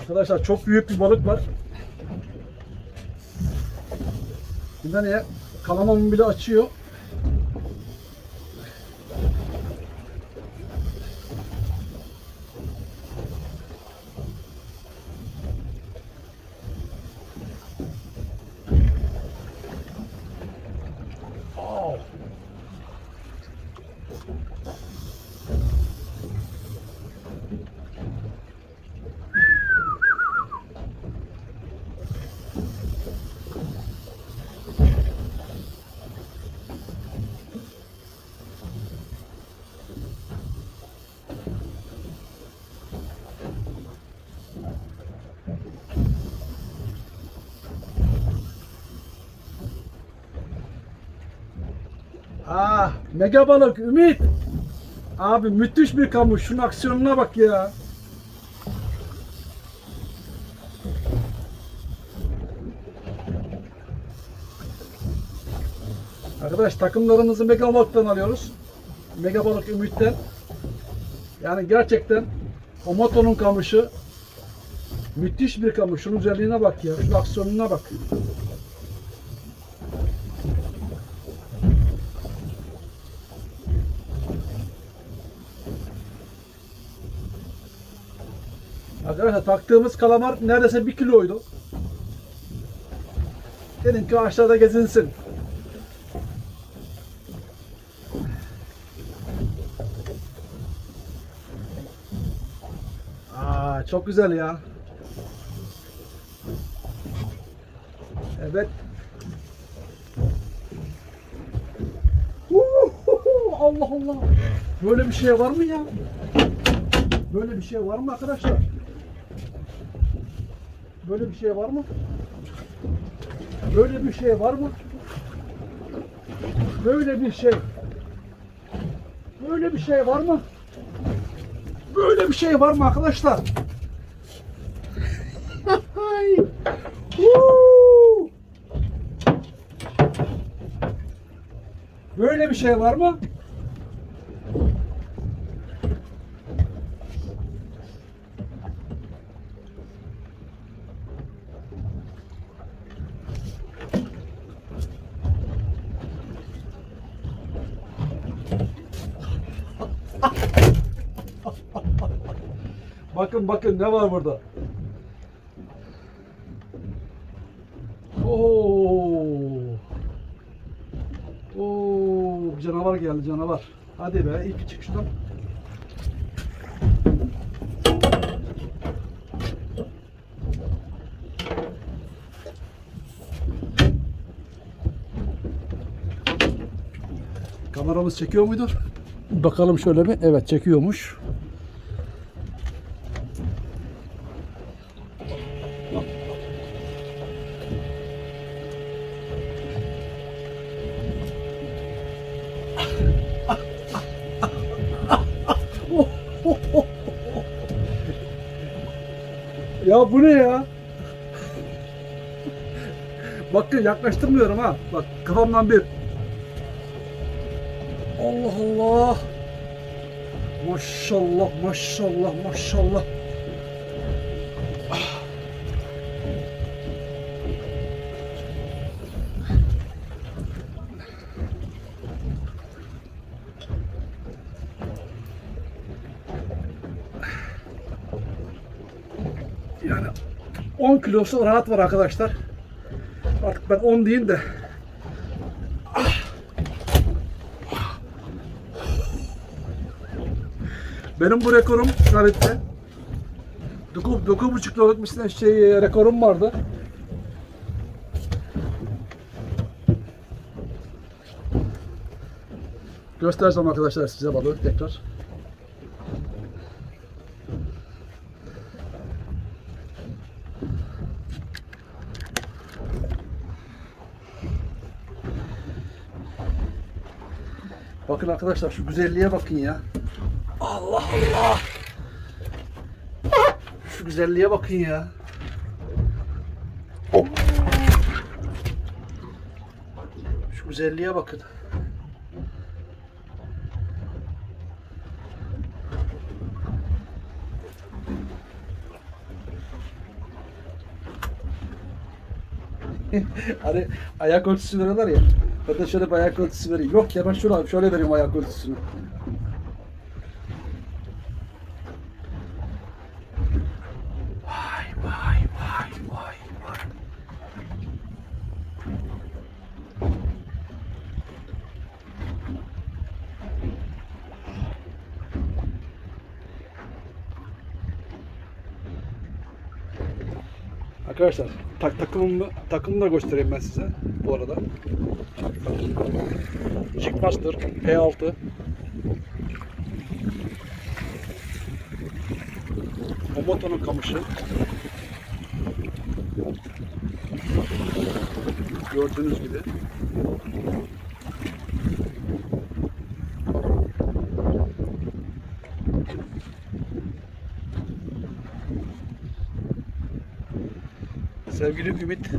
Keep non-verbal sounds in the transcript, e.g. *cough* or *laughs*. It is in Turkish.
Arkadaşlar çok büyük bir balık var. Bir tane kalamamı bile açıyor. Mega balık Ümit. Abi müthiş bir kamış. Şunun aksiyonuna bak ya. Arkadaş takımlarımızı mega balıktan alıyoruz. Mega balık Ümit'ten. Yani gerçekten o motonun kamışı müthiş bir kamış. Şunun özelliğine bak ya. Şunun aksiyonuna bak. Arkadaşlar taktığımız kalamar neredeyse bir kiloydu. Dedim ki aşağıda gezinsin. Aa, çok güzel ya. Evet. Allah Allah. Böyle bir şey var mı ya? Böyle bir şey var mı arkadaşlar? Böyle bir şey var mı? Böyle bir şey var mı? Böyle bir şey. Böyle bir şey var mı? Böyle bir şey var mı arkadaşlar? Böyle bir şey var mı? *laughs* Bakın bakın ne var burada. Oo. Oo, canavar geldi canavar. Hadi be ilk çık şuradan. Kameramız çekiyor muydu? Bakalım şöyle bir. Evet çekiyormuş. Ya bu ne ya? Bakın yaklaştırmıyorum ha. Bak kafamdan bir. Allah Allah. Maşallah maşallah maşallah. 10 kilosu rahat var arkadaşlar. Artık ben 10 diyeyim de. Benim bu rekorum Sabit'te. 9,5 kiloluk bir şey rekorum vardı. Göstereceğim arkadaşlar size balığı tekrar. Bakın arkadaşlar şu güzelliğe bakın ya. Allah Allah. Şu güzelliğe bakın ya. Şu güzelliğe bakın. *laughs* hani ayak ölçüsü veriyorlar ya. De şöyle bir ayak ölçüsü vereyim. Yok ya ben şöyle, şöyle vereyim ayak ölçüsünü. Vay vay vay vay Arkadaşlar tak takımımı takımını da göstereyim ben size bu arada. Chickmaster P6 Omoto'nun kamışı. Gördüğünüz gibi Sevgili Ümit